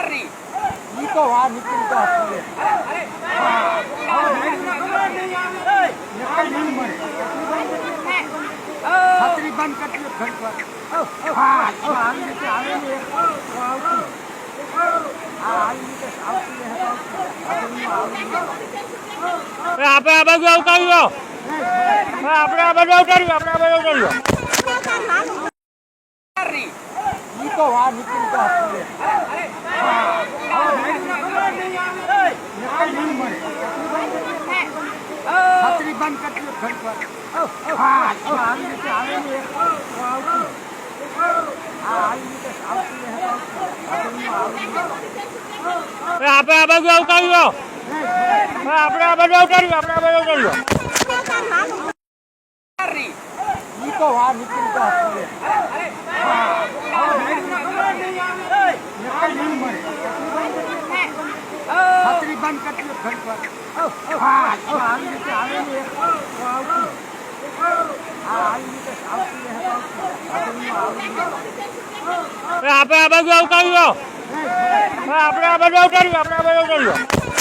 ઈ વા નીકળી તો અરે મળે. છત્રી બંધ ઘડીક વાર. હા, આવી રીતે આવે ને આપણે આ બાજુ ઉતાર્યો આપણે આ બાજુ ઉતાર્યું આપણે આ બાજુ ઉતાર્યો નીકો વા વાર નીકળી તો બંધ કરતી ઘડીક વાર. હા, આવી રીતે આવે ને આપણે આ બાજુ ઉતાર્યો આપણે આ બાજુ ઉતાર્યું આપણે આ બાજુ ઈ તો વાર નીકળી બંધ કરતી ઘર પર. તો આવી રીતે આવતું. આવતું આવતું. આપણે આ બાજુ આવતા આપણે આ બાજુ આવતા આપણે આ બાજુ ઉતાર્યો